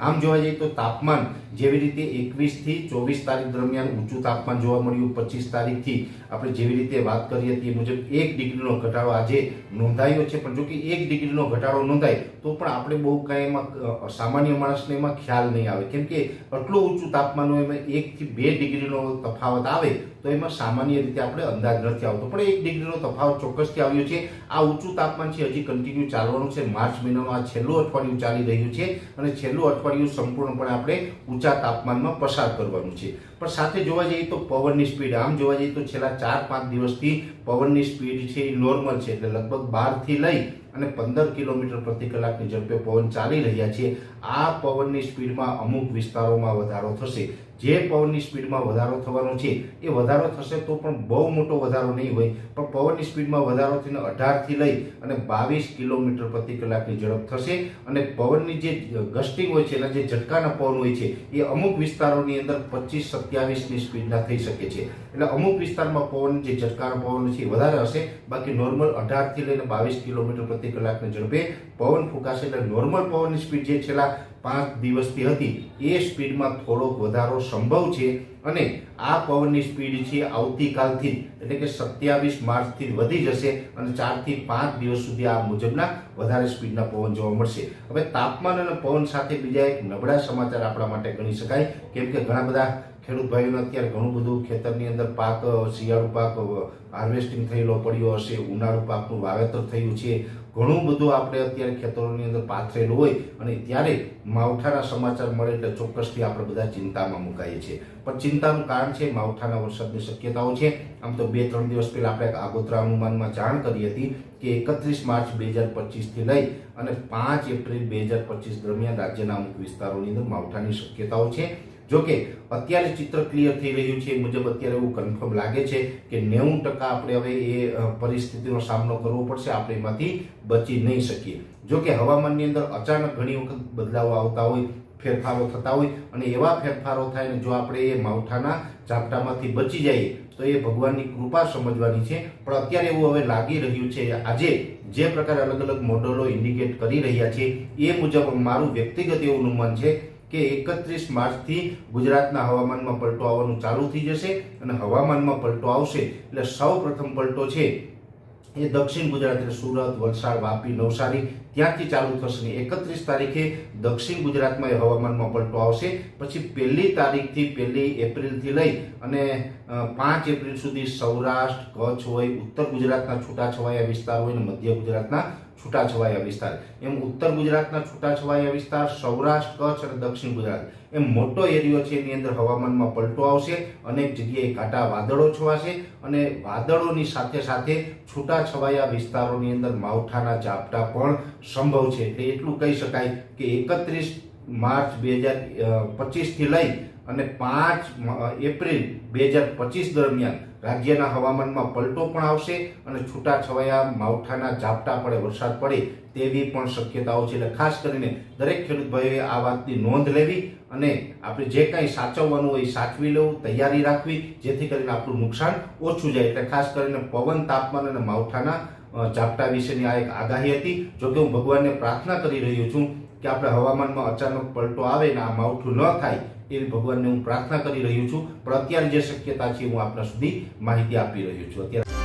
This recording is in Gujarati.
આમ જોવા જઈએ તો તાપમાન જેવી રીતે એકવીસથી ચોવીસ તારીખ દરમિયાન ઊંચું તાપમાન જોવા મળ્યું, પચીસ તારીખથી આપણે જેવી રીતે વાત કરી હતી એ મુજબ એક ડિગ્રીનો ઘટાડો આજે નોંધાયો છે. પણ જો કે એક ડિગ્રીનો ઘટાડો નોંધાય તો પણ આપણે બહુ કાંઈ એમાં સામાન્ય માણસને એમાં ખ્યાલ નહીં આવે. કેમ કે આટલું ઊંચું તાપમાન હોય એમાં એકથી બે ડિગ્રીનો તફાવત આવે તો એમાં સામાન્ય રીતે આપણે અંદાજ નથી આવતો. પણ એક ડિગ્રીનો તફાવત ચોક્કસથી આવ્યો છે. આ ઊંચું તાપમાન છે હજી કન્ટિન્યુ ચાલવાનું છે. માર્ચ મહિનાનું આ છેલ્લું અઠવાડિયું ચાલી રહ્યું છે અને છેલ્લું અઠવાડિયું સંપૂર્ણપણે આપણે ઊંચા તાપમાનમાં પસાર કરવાનું છે. પણ સાથે જોવા જઈએ તો પવનની સ્પીડ, આમ જોવા જઈએ તો છેલ્લા ચાર પાંચ દિવસથી પવનની સ્પીડ છે એ નોર્મલ છે એટલે લગભગ બારથી લઈ અને પંદર કિલોમીટર પ્રતિ કલાકની ઝડપે પવન ચાલી રહ્યા છે. આ પવનની સ્પીડમાં અમુક વિસ્તારોમાં વધારો થશે. જે પવનની સ્પીડમાં વધારો થવાનો છે, એ વધારો થશે તો પણ બહુ મોટો વધારો નહીં હોય. પણ પવનની સ્પીડમાં વધારો થઈને અઢારથી લઈ અને બાવીસ કિલોમીટર પ્રતિ કલાકની ઝડપ થશે અને પવનની જે ગસ્ટિંગ હોય છે, એના જે ઝટકાના પવન હોય છે, એ અમુક વિસ્તારોની અંદર પચીસ સત્યાવીસની સ્પીડના થઈ શકે છે. એટલે અમુક વિસ્તારમાં પવન જે ઝટકાના પવન છે એ વધારે હશે. બાકી નોર્મલ અઢારથી લઈને બાવીસ કિલોમીટર પ્રતિ કલાકની ઝડપે પવન ફૂંકાશે. એટલે નોર્મલ પવનની સ્પીડ જે છેલ્લા પાંચ દિવસથી હતી. એ સ્પીડમાં થોડોક વધારો સંભવ છે અને આ પવનની સ્પીડ છે આવતીકાલથી એટલે કે સત્યાવીસ માર્ચથી વધી જશે અને ચારથી પાંચ દિવસ સુધી આ મુજબના વધારે સ્પીડના પવન જોવા મળશે. હવે તાપમાન અને પવન સાથે બીજા એક નબળા સમાચાર આપણા માટે ગણી શકાય. કેમ કે ઘણા બધા ખેડૂત ભાઈઓને અત્યારે ઘણું બધું ખેતરની અંદર પાક, શિયાળુ પાક હાર્વેસ્ટિંગ થયેલો પડ્યો હશે, ઉનાળુ પાકનું વાવેતર થયું છે. ઘણું બધું આપણે અત્યારે ખેતરોની અંદર પાથરેલું હોય અને ત્યારે માવઠાના સમાચાર મળે એટલે ચોક્કસથી આપણે બધા ચિંતામાં મુકાઈએ છીએ. પણ ચિંતાનું કારણ છે, માવઠાના વરસાદની શક્યતાઓ છે. આમ તો બે, ત્રણ દિવસ પહેલાં આપણે આગોતરા અનુમાનમાં જાણ કરી હતી કે એકત્રીસ માર્ચ બે હજાર પચીસથી લઈ અને પાંચ એપ્રિલ બે હજાર પચીસ દરમિયાન રાજ્યના અમુક વિસ્તારોની અંદર માવઠાની શક્યતાઓ છે. જોકે અત્યારે ચિત્ર ક્લિયર થઈ રહ્યું છે, એ મુજબ અત્યારે એવું કન્ફર્મ લાગે છે કે નેવું ટકા આપણે હવે એ પરિસ્થિતિનો સામનો કરવો પડશે, આપણે એમાંથી બચી નહીં શકીએ. જોકે હવામાનની અંદર અચાનક ઘણી વખત બદલાવો આવતા હોય, ફેરફારો થતા હોય અને એવા ફેરફારો થાય ને જો આપણે એ માવઠાના ઝાપટામાંથી બચી જઈએ, તો એ ભગવાનની કૃપા સમજવાની છે. પણ અત્યારે એવું હવે લાગી રહ્યું છે, આજે જે પ્રકારે અલગ અલગ મોડલો ઇન્ડિકેટ કરી રહ્યા છે, એ મુજબ મારું વ્યક્તિગત એવું અનુમાન છે કે એકત્રીસ માર્ચથી ગુજરાતના હવામાનમાં પલટો આવવાનું ચાલુ થઈ જશે અને હવામાનમાં પલટો આવશે. એટલે સૌ પ્રથમ પલટો છે એ દક્ષિણ ગુજરાત એટલે સુરત, વલસાડ, વાપી, નવસારી ત્યાંથી ચાલુ થશે એકત્રીસ તારીખે દક્ષિણ ગુજરાતમાં એ હવામાનમાં પલટો આવશે. પછી પહેલી તારીખથી પહેલી એપ્રિલથી લઈ અને પાંચ એપ્રિલ સુધી સૌરાષ્ટ્ર, કચ્છ હોય, ઉત્તર ગુજરાતના છૂટાછવાયા વિસ્તાર હોય અને મધ્ય ગુજરાતના છૂટાછવાયા વિસ્તાર. એમ ઉત્તર ગુજરાતના છૂટાછવાયા વિસ્તાર સૌરાષ્ટ્ર, કચ્છ અને દક્ષિણ ગુજરાત. એમ મોટો એરિયો છે, એની અંદર હવામાનમાં પલટો આવશે, અનેક જગ્યાએ કાંટા વાદળો છવાશે અને વાદળોની સાથે સાથે છૂટાછવાયા વિસ્તારોની અંદર માવઠાના ઝાપટા પણ સંભવ છે. એટલે એટલું કહી શકાય કે એકત્રીસ માર્ચ બે હજાર પચીસથી લઈ અને પાંચ એપ્રિલ બે હજાર પચીસ દરમિયાન રાજ્યના હવામાનમાં પલટો પણ આવશે અને છૂટાછવાયા માવઠાના ઝાપટા પડે, વરસાદ પડે તેવી પણ શક્યતાઓ છે. એટલે ખાસ કરીને દરેક ખેડૂત ભાઈઓએ આ વાતની નોંધ લેવી અને આપણે જે કાંઈ સાચવવાનું હોય એ સાચવી લેવું, તૈયારી રાખવી, જેથી કરીને આપણું નુકસાન ઓછું જાય. એટલે ખાસ કરીને પવન, તાપમાન અને માવઠાના ઝાપટા વિશેની આ એક આગાહી હતી. જોકે હું ભગવાનને પ્રાર્થના કરી રહ્યો છું કે આપણે હવામાનમાં અચાનક પલટો આવે ને આ માવઠું ન થાય એવી ભગવાનને હું પ્રાર્થના કરી રહ્યો છું. પણ અત્યારે જે શક્યતા છે હું આપના સુધી માહિતી આપી રહ્યો છું. અત્યારે